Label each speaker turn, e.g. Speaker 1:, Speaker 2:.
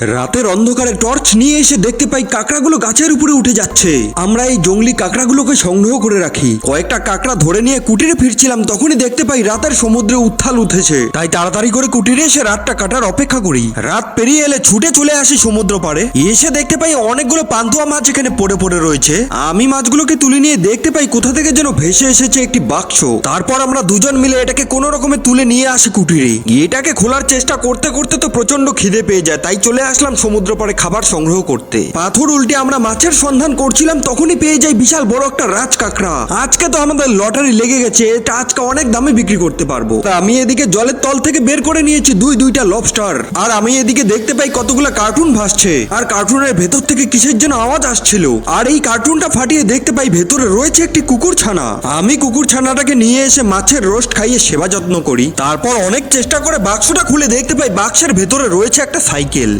Speaker 1: রাতের অন্ধকারে টর্চ নিয়ে এসে দেখতে পাই কাকড়াগুলো গাছের উপরে উঠে যাচ্ছে। আমরা এই জঙ্গলি কাকড়াগুলোকে সংগ্রহ করে রাখি। কয়েকটা কাকড়া ধরে নিয়ে কুটিরে ফিরছিলাম, তখনই দেখতে পাই রাতের সমুদ্রে উত্থাল উঠেছে। তাই তাড়াতাড়ি করে কুটিরে এসে রাতটা কাটার অপেক্ষা করি। রাত পেরিয়ে এলে ছুটে চলে আসি সমুদ্র পাড়ে। এসে দেখতে পাই অনেকগুলো পান্তুয়া মাছ এখানে পড়ে পড়ে রয়েছে। আমি মাছগুলোকে তুলে নিয়ে দেখতে পাই কোথা থেকে যেন ভেসে এসেছে একটি বাক্স। তারপর আমরা দুজন মিলে এটাকে কোনো রকমে তুলে নিয়ে আসি কুটিরে। এটাকে খোলার চেষ্টা করতে করতে তো প্রচণ্ড খিদে পেয়ে যায়, তাই চলে আসলাম সমুদ্র পাড়ে খাবার সংগ্রহ করতে। পাথর উল্টে আমরা মাছের সন্ধান করছিলাম, তখনই পেয়ে যাই বিশাল বড় একটা রাজ কাঁকড়া আজকে তো আমাদের লটারি লেগে গেছে, এটা আজকে অনেক দামে বিক্রি করতে পারব। তা আমি এদিকে জলের তল থেকে বের করে নিয়েছি দুই দুইটা লবস্টার আর আমি এদিকে দেখতে পাই কতগুলো কার্টুন ভাসছে। আর কার্টুনের ভেতর থেকে কিসের যেন আওয়াজ আসছিল। আর এই কার্টুনটা ফাটিয়ে দেখতে পাই ভেতরে রয়েছে একটি কুকুর ছানা। আমি কুকুর ছানাটাকে নিয়ে এসে মাছের রোস্ট খাইয়ে সেবা যত্ন করি। তারপর অনেক চেষ্টা করে বাক্সটা খুলে দেখতে পাই বাক্সের ভেতরে রয়েছে একটা সাইকেল।